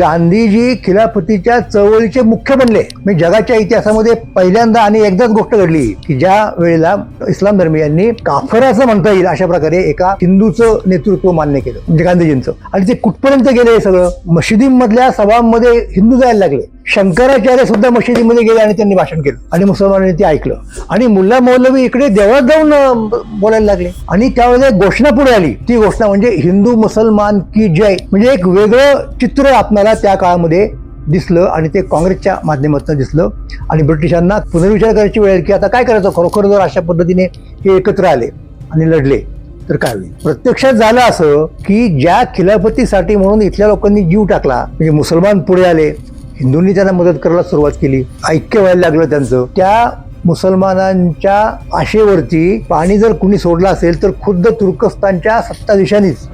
गांधीजी खिलाफतीच्या चळवळीचे मुख्य बनले. मी जगाच्या इतिहासामध्ये पहिल्यांदा आणि एकदाच गोष्ट घडली की ज्या वेळेला इस्लाम धर्मीयांनी काफराचं म्हणता येईल अशा प्रकारे एका हिंदूचं नेतृत्व मान्य केलं म्हणजे गांधीजींचं. आणि ते कुठपर्यंत गेले हे सगळं? मशिदींमधल्या सभांमध्ये हिंदू जायला लागले. शंकराचार्य सुद्धा मशिदीमध्ये गेले आणि त्यांनी भाषण केलं. आणि मुसलमानांनी ते ऐकलं. आणि मुल्ला मौलवी इकडे देवळात जाऊन बोलायला लागले. आणि त्यावेळेला घोषणा पुढे आली. ती घोषणा म्हणजे हिंदू मुसलमान की जय म्हणजे एक वेगळं चित्र आपल्याला त्या काळामध्ये दिसलं आणि ते काँग्रेसच्या माध्यमातून दिसलं. आणि ब्रिटिशांना पुनर्विचार करायची वेळ की आता काय करायचं? खरोखर जर अशा पद्धतीने हे एकत्र आले आणि लढले तर काय होईल? प्रत्यक्षात झालं असं की ज्या खिलाफतीसाठी म्हणून इथल्या लोकांनी जीव टाकला म्हणजे मुसलमान पुढे आले हिंदूंनी त्यांना मदत करायला सुरुवात केली ऐक्य व्हायला लागलं त्यांचं. त्या मुसलमानांच्या आशेवरती पाणी जर कुणी सोडलं असेल तर खुद्द तुर्कस्तानच्या सत्ताधीशांनीच